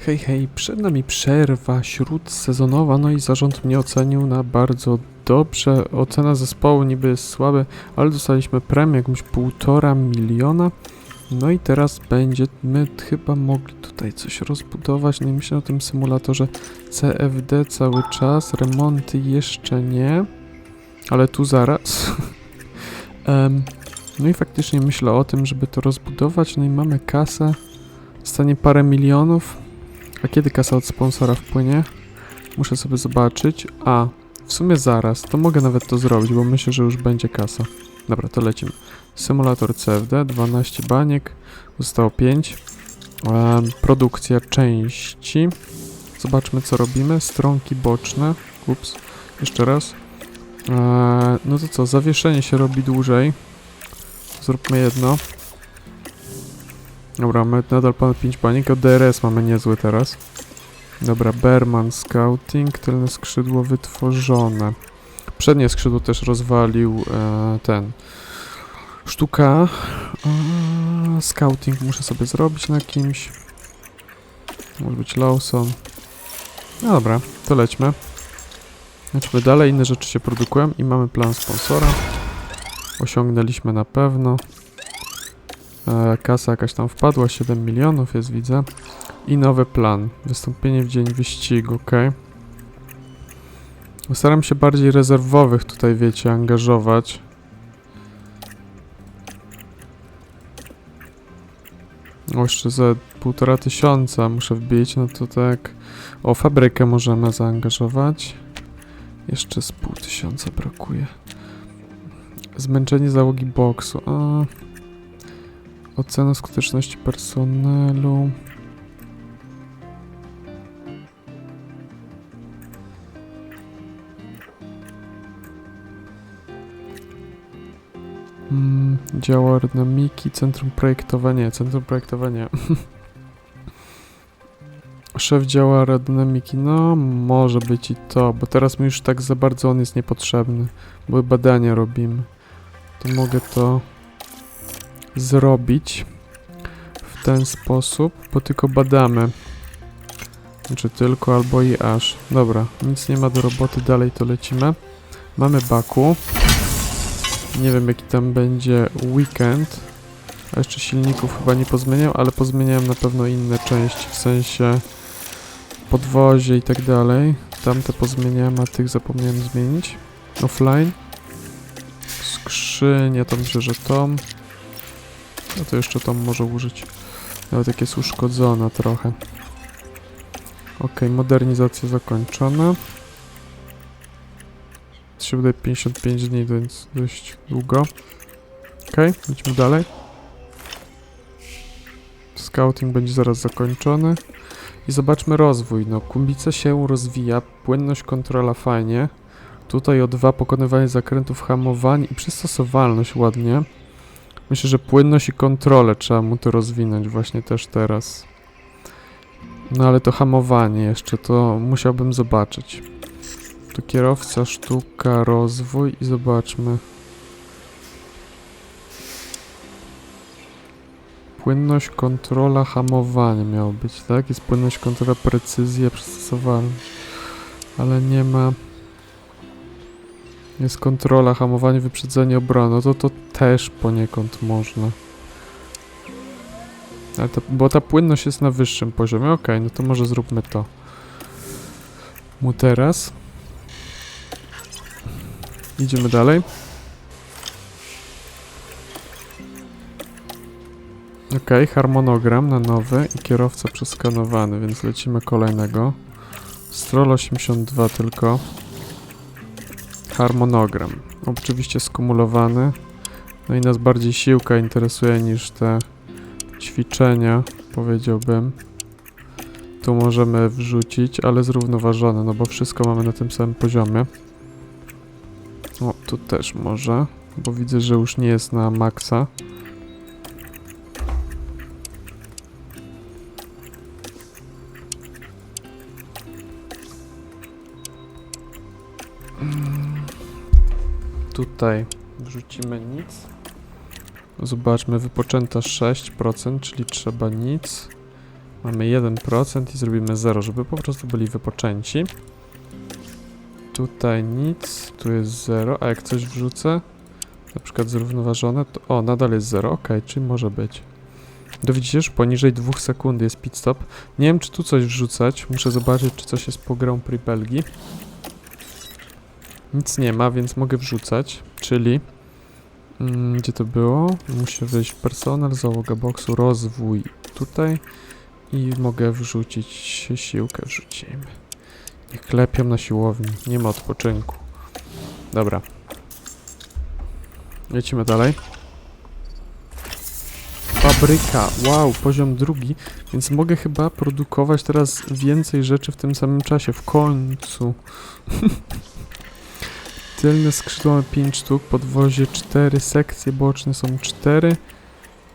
Hej, hej, przed nami przerwa śródsezonowa, no i zarząd mnie ocenił na bardzo dobrze. Ocena zespołu niby jest słabe, ale dostaliśmy premię jakąś półtora miliona. No i teraz będziemy chyba mogli tutaj coś rozbudować. No i myślę o tym symulatorze CFD cały czas. Remonty jeszcze nie, ale tu zaraz. Em, no i faktycznie myślę o tym, żeby to rozbudować. No i mamy kasę. Stanie parę milionów. A kiedy kasa od sponsora wpłynie? Muszę sobie zobaczyć. A, w sumie zaraz. To mogę nawet to zrobić, bo myślę, że już będzie kasa. Dobra, to lecimy. Symulator CFD, 12 baniek. Zostało 5. Em, produkcja części. Zobaczmy, co robimy. Stronki boczne. Ups. Jeszcze raz. Eee, no to co, zawieszenie się robi dłużej. Zróbmy jedno. Dobra, mamy nadal ponad 5 baniek. O DRS mamy niezły teraz. Dobra, Berman Scouting, tylne skrzydło wytworzone. Przednie skrzydło też rozwalił e, ten. Sztuka. E, scouting muszę sobie zrobić na kimś. Może być Lawson. No dobra, to lećmy. Lećmy dalej, inne rzeczy się produkują i mamy plan sponsora. Osiągnęliśmy na pewno. Kasa jakaś tam wpadła, 7 milionów jest, widzę. I nowy plan. Wystąpienie w dzień wyścigu, ok. Staram się bardziej rezerwowych tutaj, wiecie, angażować. O, jeszcze za półtora tysiąca muszę wbić, no to tak. O, fabrykę możemy zaangażować. Jeszcze z pół tysiąca brakuje. Zmęczenie załogi boksu. A. Ocena skuteczności personelu. Mm, dział aerodynamiki, centrum projektowania. Centrum projektowania. Szef działa aerodynamiki. No, może być i to, bo teraz mi już tak za bardzo on jest niepotrzebny, bo badania robimy. To mogę to zrobić w ten sposób, bo tylko badamy. Czy tylko, albo i aż. Dobra, nic nie ma do roboty, dalej to lecimy. Mamy baku. Nie wiem jaki tam będzie weekend. A jeszcze silników chyba nie pozmieniam, ale pozmieniałem na pewno inne części, w sensie podwozie i tak dalej. Tamte pozmieniałem, a tych zapomniałem zmienić. Offline. Skrzynia, tam myślę, że tom. No to jeszcze tom może użyć. Nawet jak jest uszkodzona trochę. Ok, modernizacja zakończona. To się wydaje 55 dni, więc dość długo. Ok, idźmy dalej. Scouting będzie zaraz zakończony. I zobaczmy rozwój. No, kumbica się rozwija, płynność, kontrola fajnie. Tutaj o dwa pokonywanie zakrętów, hamowanie i przystosowalność ładnie. Myślę, że płynność i kontrolę trzeba mu to rozwinąć właśnie też teraz. No ale to hamowanie jeszcze, to musiałbym zobaczyć. Tu kierowca, sztuka, rozwój i zobaczmy. Płynność, kontrola, hamowanie miało być, tak? Jest płynność, kontrola, precyzja, przystosowalność. Ale nie ma... Jest kontrola, hamowanie, wyprzedzenie, obrona. No to to też poniekąd można. Ale to, bo ta płynność jest na wyższym poziomie. Okej, no to może zróbmy to. Mu teraz. Idziemy dalej. Okej, harmonogram na nowy i kierowca przeskanowany, więc lecimy kolejnego. Stroll 82 tylko. Harmonogram. Oczywiście skumulowany. No i nas bardziej siłka interesuje niż te ćwiczenia, powiedziałbym. Tu możemy wrzucić, ale zrównoważone, no bo wszystko mamy na tym samym poziomie. O, tu też może, bo widzę, że już nie jest na maksa. Tutaj wrzucimy nic. Zobaczmy, wypoczęta 6%, czyli trzeba nic. Mamy 1% i zrobimy 0, żeby po prostu byli wypoczęci. Tutaj nic, tu jest 0, a jak coś wrzucę, na przykład zrównoważone, to o, nadal jest 0, ok, czyli może być. To widzicie, że poniżej 2 sekund jest pit stop. Nie wiem, czy tu coś wrzucać, muszę zobaczyć, czy coś jest po Grand Prix Belgii. Nic nie ma, więc mogę wrzucać, czyli... Mm, gdzie to było? Muszę wejść personel, załoga boksu, rozwój tutaj i mogę wrzucić siłkę, wrzucimy. Niech klepią na siłowni, nie ma odpoczynku. Dobra. Lecimy dalej. Fabryka, wow, poziom drugi, więc mogę chyba produkować teraz więcej rzeczy w tym samym czasie, w końcu. Tylne skrzydła mamy 5 sztuk, podwozie 4, sekcje boczne są 4.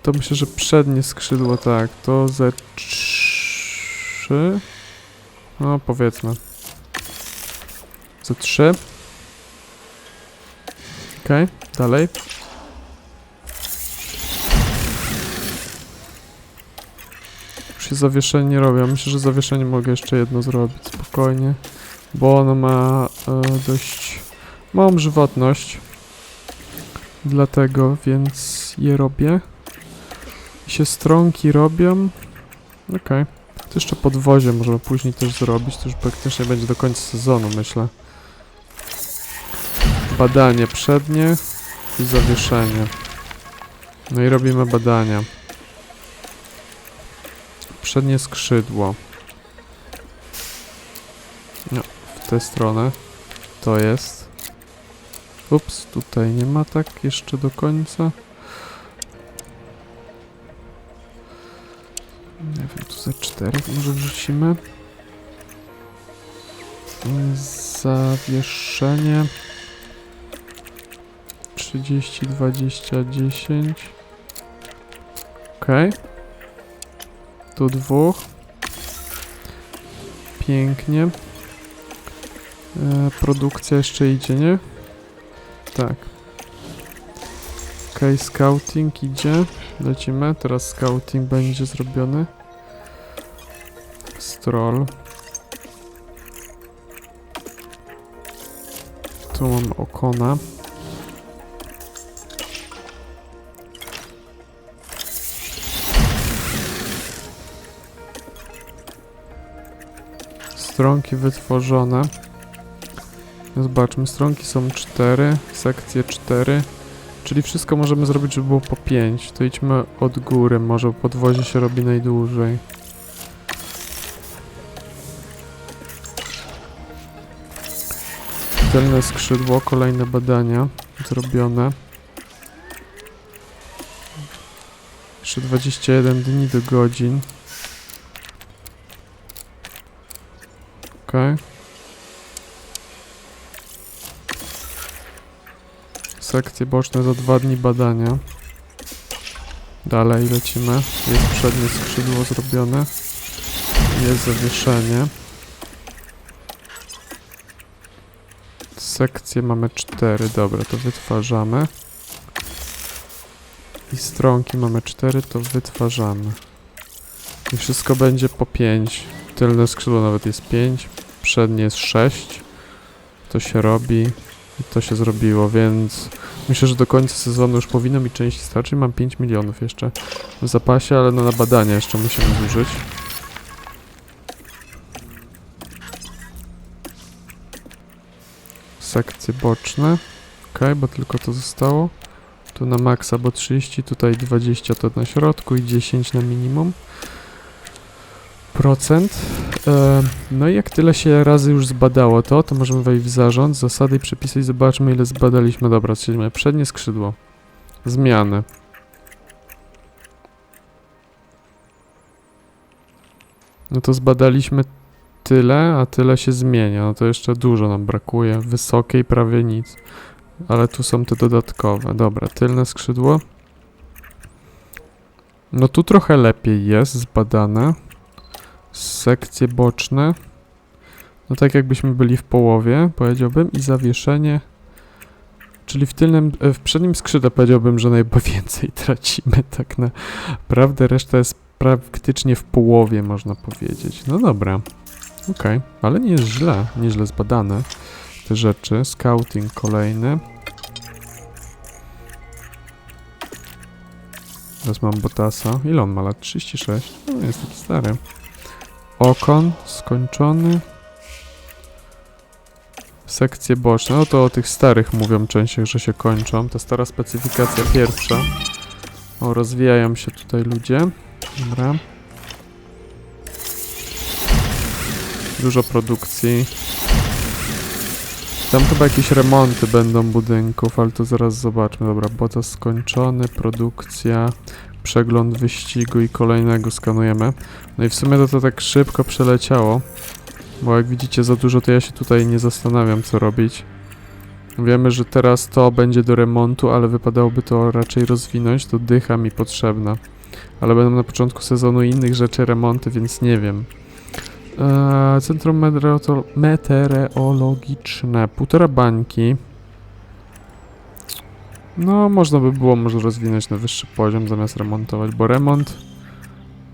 To myślę, że przednie skrzydło tak, to ze 3. No powiedzmy. Ze 3. Okej, dalej. Już się zawieszenie nie robię. Myślę, że zawieszenie mogę jeszcze jedno zrobić spokojnie. Bo ono ma e, dość małą żywotność. Dlatego, więc je robię. I się stronki robią. Okej. To jeszcze podwozie możemy później też zrobić. To już praktycznie będzie do końca sezonu, myślę. Badanie przednie i zawieszenie. No i robimy badania. Przednie skrzydło. No, w tę stronę. To jest. Ups, tutaj nie ma tak jeszcze do końca. Nie wiem, tu za cztery może wrzucimy. Zawieszenie. 30, 20, 10. Okej. Tu dwóch. Pięknie. E, produkcja jeszcze idzie, nie? Tak. Okej, scouting idzie. Lecimy. Teraz scouting będzie zrobiony. Stroll. Tu mam okona. Stronki wytworzone. Zobaczmy, stronki są 4, sekcje 4, czyli wszystko możemy zrobić, żeby było po 5. To idźmy od góry, może podwozie się robi najdłużej. Tylne skrzydło, kolejne badania zrobione. Jeszcze 21 dni do godzin. Okej. Sekcje boczne za dwa dni badania. Dalej lecimy. Jest przednie skrzydło zrobione. Jest zawieszenie. Sekcje mamy cztery. Dobra, to wytwarzamy. I stronki mamy cztery, to wytwarzamy. I wszystko będzie po 5. Tylne skrzydło nawet jest 5. Przednie jest 6. To się robi. I to się zrobiło, więc myślę, że do końca sezonu już powinno mi części starczyć. Mam 5 milionów jeszcze w zapasie, ale no na badania jeszcze musimy zużyć. Sekcje boczne. Ok, bo tylko to zostało. Tu na maksa, bo 30, tutaj 20 to na środku i 10 na minimum. Procent. E, no i jak tyle się razy już zbadało to, to możemy wejść w zarząd, zasady i przepisy i zobaczmy ile zbadaliśmy. Dobra, czyli przednie skrzydło. Zmiany. No to zbadaliśmy tyle, a tyle się zmienia. No to jeszcze dużo nam brakuje. Wysokiej prawie nic. Ale tu są te dodatkowe. Dobra, tylne skrzydło. No tu trochę lepiej jest zbadane. Sekcje boczne. No tak jakbyśmy byli w połowie, powiedziałbym. I zawieszenie. Czyli w tylnym, e, w przednim skrzydle powiedziałbym, że najwięcej tracimy tak naprawdę. Reszta jest praktycznie w połowie, można powiedzieć. No dobra. Okej, ale nie jest źle, nieźle zbadane te rzeczy. Scouting kolejny. Teraz mam Botasa. Ile on ma lat? 36. No, jest taki stary. Okon skończony. Sekcje boczne. No to o tych starych mówią częściej, że się kończą. Ta stara specyfikacja pierwsza. O, rozwijają się tutaj ludzie. Dobra. Dużo produkcji. Tam chyba jakieś remonty będą budynków, ale to zaraz zobaczmy. Dobra, bota skończony, produkcja, przegląd wyścigu i kolejnego skanujemy. No i w sumie to to tak szybko przeleciało, bo jak widzicie za dużo to ja się tutaj nie zastanawiam co robić. Wiemy, że teraz to będzie do remontu, ale wypadałoby to raczej rozwinąć, to dycha mi potrzebna. Ale będą na początku sezonu innych rzeczy remonty, więc nie wiem. Eee, Centrum meteorolo- meteorologiczne, półtora bańki. No, można by było może rozwinąć na wyższy poziom zamiast remontować, bo remont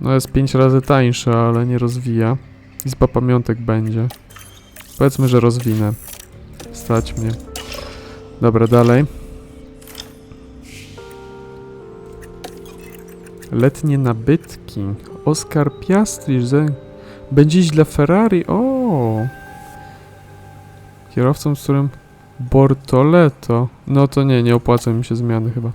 no jest 5 razy tańszy, ale nie rozwija. Izba pamiątek będzie. Powiedzmy, że rozwinę. Stać mnie. Dobra, dalej. Letnie nabytki. Oskar Piastri, że będzie iść dla Ferrari. O! Kierowcą, z którym Bortoleto. No to nie, nie opłaca mi się zmiany chyba.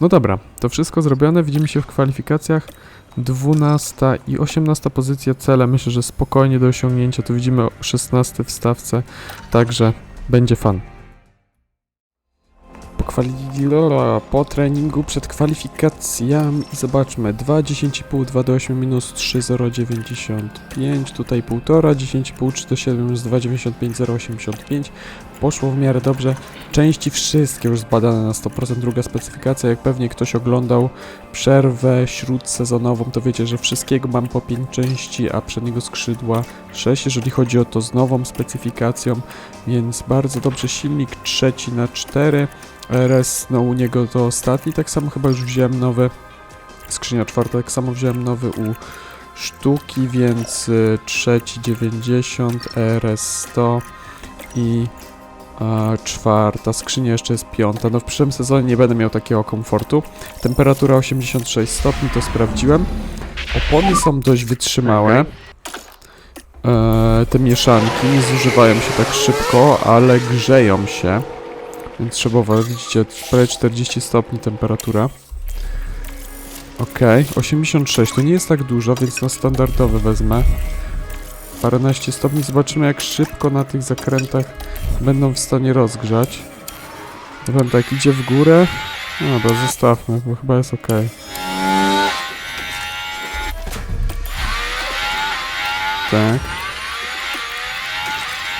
No dobra, to wszystko zrobione. Widzimy się w kwalifikacjach. 12 i 18 pozycja cele. Myślę, że spokojnie do osiągnięcia. Tu widzimy 16 w stawce. Także będzie fan. Po, kwali- po treningu przed kwalifikacjami. I zobaczmy. 2, 10,5, 2 do 8 minus 3, 0,95 tutaj 1,5, 10,5, 3 do 7 minus 2,95, 0,85 poszło w miarę dobrze. Części wszystkie już zbadane na 100% druga specyfikacja. Jak pewnie ktoś oglądał przerwę śródsezonową to wiecie, że wszystkiego mam po 5 części a przedniego skrzydła 6 jeżeli chodzi o to z nową specyfikacją. Więc bardzo dobrze. Silnik trzeci na 4 RS, no u niego to ostatni, tak samo chyba już wziąłem nowy, skrzynia czwarta, tak samo wziąłem nowy u sztuki, więc y, trzeci 90, RS 100 i a, czwarta skrzynia jeszcze jest piąta. No w przyszłym sezonie nie będę miał takiego komfortu. Temperatura 86 stopni, to sprawdziłem. Opony są dość wytrzymałe. E, te mieszanki nie zużywają się tak szybko, ale grzeją się. Więc trzeba uważać, widzicie, prawie 40 stopni temperatura. Okej, 86, to nie jest tak dużo, więc na standardowy wezmę. Paręnaście stopni, zobaczymy jak szybko na tych zakrętach będą w stanie rozgrzać. Ja powiem tak, idzie w górę. No dobra, zostawmy, bo chyba jest ok. Tak.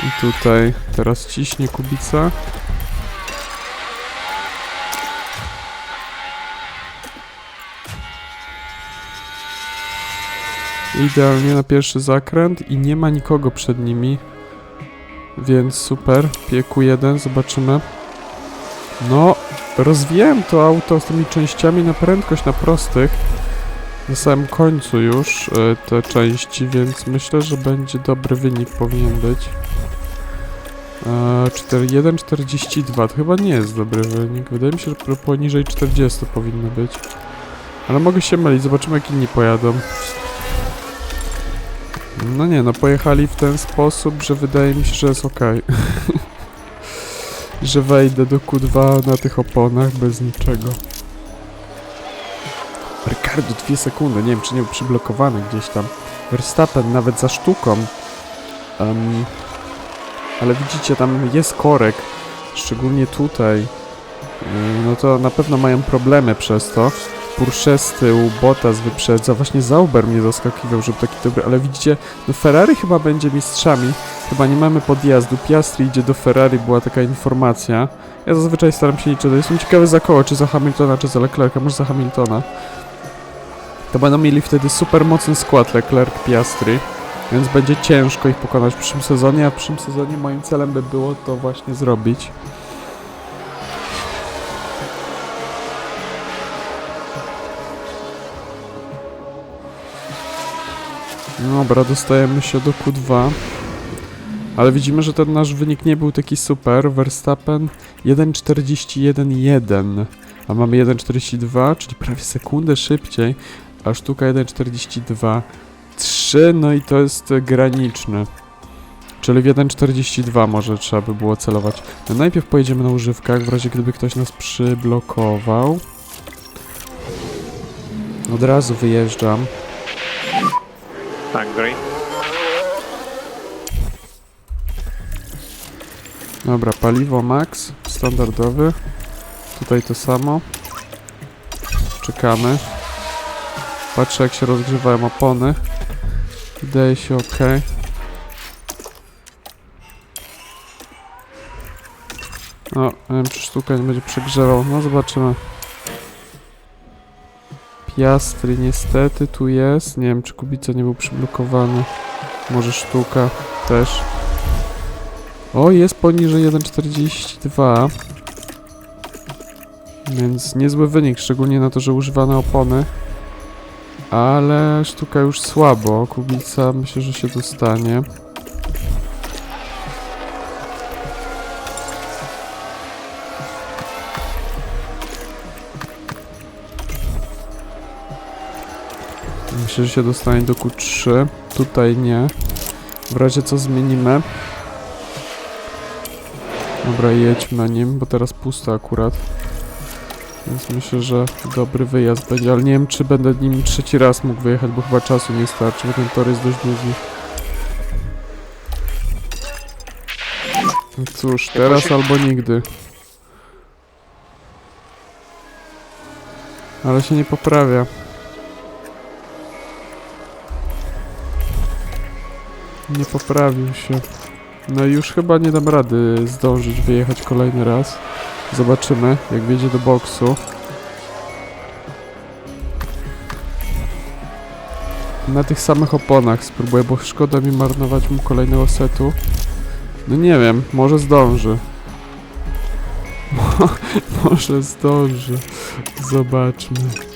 I tutaj teraz ciśnie kubica. Idealnie na pierwszy zakręt i nie ma nikogo przed nimi. Więc super. Pieku jeden, zobaczymy. No, rozwijałem to auto z tymi częściami na prędkość na prostych. Na samym końcu już y, te części, więc myślę, że będzie dobry wynik powinien być. E, 4.1, 42 to chyba nie jest dobry wynik. Wydaje mi się, że poniżej 40 powinno być. Ale mogę się mylić, zobaczymy jak inni pojadą. No nie, no pojechali w ten sposób, że wydaje mi się, że jest ok. że wejdę do Q2 na tych oponach bez niczego. Ricardo, dwie sekundy, nie wiem czy nie był przyblokowany gdzieś tam. Verstappen nawet za sztuką. Em, ale widzicie, tam jest korek, szczególnie tutaj. No to na pewno mają problemy przez to. Porsche z tyłu, Bottas wyprzedza, właśnie Zauber mnie zaskakiwał, żeby taki dobry, ale widzicie, no Ferrari chyba będzie mistrzami, chyba nie mamy podjazdu, Piastri idzie do Ferrari, była taka informacja. Ja zazwyczaj staram się nie jestem ciekawy za koło, czy za Hamiltona, czy za Leclerca, może za Hamiltona. To będą mieli wtedy super mocny skład Leclerc, Piastri, więc będzie ciężko ich pokonać w przyszłym sezonie, a w przyszłym sezonie moim celem by było to właśnie zrobić. Dobra, dostajemy się do Q2. Ale widzimy, że ten nasz wynik nie był taki super. Verstappen 1.41.1, a mamy 1.42, czyli prawie sekundę szybciej, a sztuka 1.42.3, no i to jest graniczne. Czyli w 1.42 może trzeba by było celować. No najpierw pojedziemy na używkach, w razie gdyby ktoś nas przyblokował. Od razu wyjeżdżam. Angry. Dobra, paliwo max, standardowy. Tutaj to samo. Czekamy. Patrzę jak się rozgrzewają opony. Wydaje się ok. O, nie wiem czy sztuka nie będzie przegrzewał. No zobaczymy. Piastry niestety tu jest. Nie wiem czy Kubica nie był przyblokowany. Może sztuka też. O, jest poniżej 1,42. Więc niezły wynik, szczególnie na to, że używane opony. Ale sztuka już słabo. Kubica myślę, że się dostanie. Myślę, że się dostanie do Q3. Tutaj nie. W razie co zmienimy. Dobra, jedźmy nim, bo teraz pusto akurat. Więc myślę, że dobry wyjazd będzie, ale nie wiem, czy będę nim trzeci raz mógł wyjechać, bo chyba czasu nie starczy, bo ten tor jest dość długi. No Cóż, teraz albo nigdy. Ale się nie poprawia. Nie poprawił się. No i już chyba nie dam rady zdążyć wyjechać kolejny raz. Zobaczymy, jak wjedzie do boksu. Na tych samych oponach spróbuję, bo szkoda mi marnować mu kolejnego setu. No nie wiem, może zdąży. Mo- może zdąży. Zobaczmy.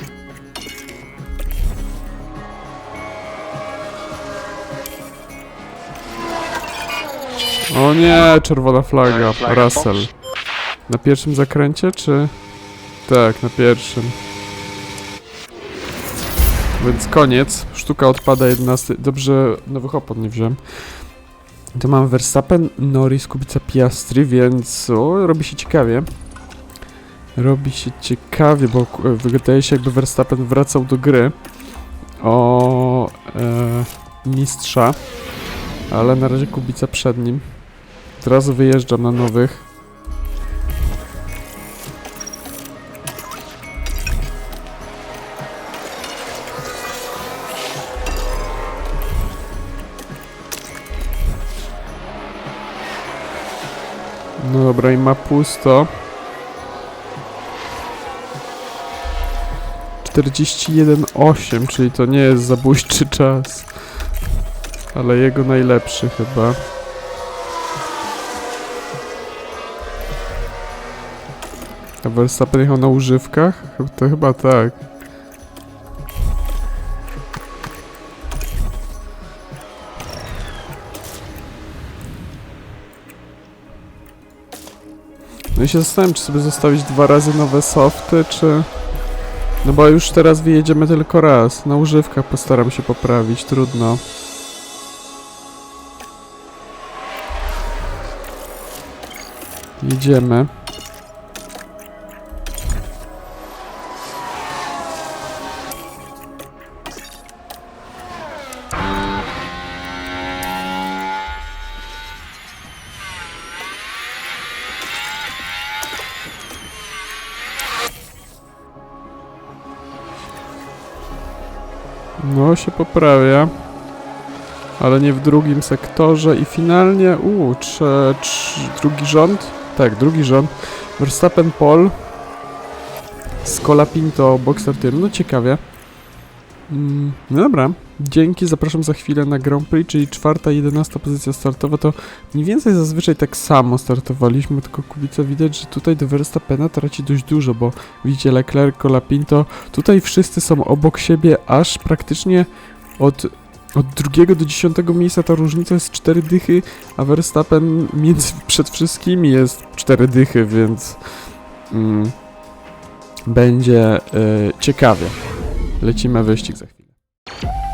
O nie, czerwona flaga. Russell. Na pierwszym zakręcie, czy... Tak, na pierwszym. Więc koniec. Sztuka odpada 11. Dobrze, nowych opon nie wziąłem. Tu mam Verstappen, Norris, Kubica, Piastri, więc o, robi się ciekawie. Robi się ciekawie, bo ku- wydaje się jakby Verstappen wracał do gry o e, mistrza, ale na razie Kubica przed nim. Teraz wyjeżdżam na nowych. No dobra, i ma pusto. 41,8, czyli to nie jest zabójczy czas. Ale jego najlepszy chyba. A Verstappen jechał na używkach? To chyba tak. No i się zastanawiam, czy sobie zostawić dwa razy nowe softy, czy... No bo już teraz wyjedziemy tylko raz. Na używkach postaram się poprawić, trudno. Jedziemy. Poprawia. Ale nie w drugim sektorze i finalnie, uuu, drugi rząd? Tak, drugi rząd. Verstappen Pol z Colapinto Boxer Team. No ciekawie. Mm, no dobra, dzięki, zapraszam za chwilę na Grand Prix, czyli czwarta, jedenasta pozycja startowa, to mniej więcej zazwyczaj tak samo startowaliśmy, tylko Kubica widać, że tutaj do Verstappena traci dość dużo, bo widzicie Leclerc, Colapinto, tutaj wszyscy są obok siebie, aż praktycznie od Od drugiego do dziesiątego miejsca ta różnica jest 4 dychy, a Verstappen między, przed wszystkimi jest 4 dychy, więc mm, będzie e, ciekawie. Lecimy wyścig za chwilę.